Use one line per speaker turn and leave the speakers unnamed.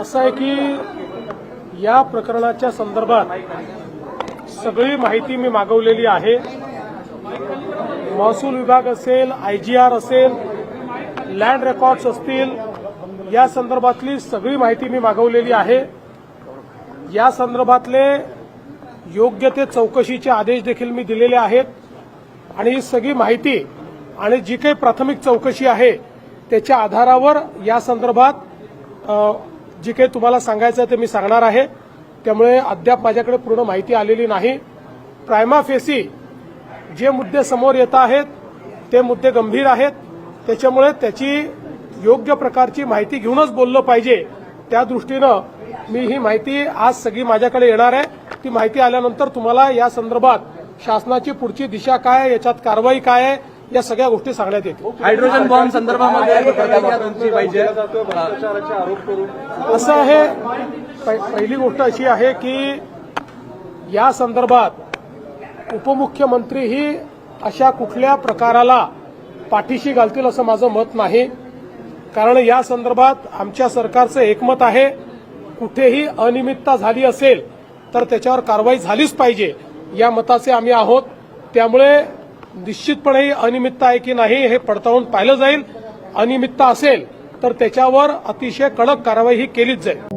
असं आहे की या प्रकरणाच्या संदर्भात सगळी माहिती मी मागवलेली आहे. महसूल विभाग असेल आय जी आर असेल लँड रेकॉर्ड्स असतील या संदर्भातली सगळी माहिती मी मागवलेली आहे. या संदर्भातले योग्य ते चौकशीचे आदेश देखील मी दिलेले आहेत. आणि ही सगळी माहिती आणि जी काही प्राथमिक चौकशी आहे त्याच्या आधारावर या संदर्भात जी काही तुम्हाला सांगायचं ते मी सांगणार आहे. त्यामुळे अद्याप माझ्याकडे पूर्ण माहिती आलेली नाही. प्रायमा फेसी जे मुद्दे समोर येत आहेत ते मुद्दे गंभीर आहेत. त्याच्यामुळे त्याची योग्य प्रकारची माहिती घेऊनच बोललं पाहिजे. त्या दृष्टीनं मी ही माहिती आज सगळी माझ्याकडे येणार आहे. ती माहिती आल्यानंतर तुम्हाला या संदर्भात शासनाची पुढची दिशा काय आहे, याच्यात कारवाई काय आहे या सगळ्या गोष्टी सांगण्यात येतील.
हायड्रोजन बॉम्ब संदर्भामध्ये पाहिजे.
असं आहे पहि- पहिली गोष्ट अशी आहे की या संदर्भात उपमुख्यमंत्रीही अशा कुठल्या प्रकाराला पाठीशी घालतील असं माझं मत नाही. कारण या संदर्भात आमच्या सरकारचं एकमत आहे कुठेही अनियमितता झाली असेल तर त्याच्यावर कारवाई झालीच पाहिजे. या मताचे आम्ही आहोत. त्यामुळे निश्चितपणे ही अनियमितता आहे की नाही हे पडताळून पाहिलं जाईल. अनियमितता असेल तर त्याच्यावर अतिशय कडक कारवाई ही केलीच जाईल.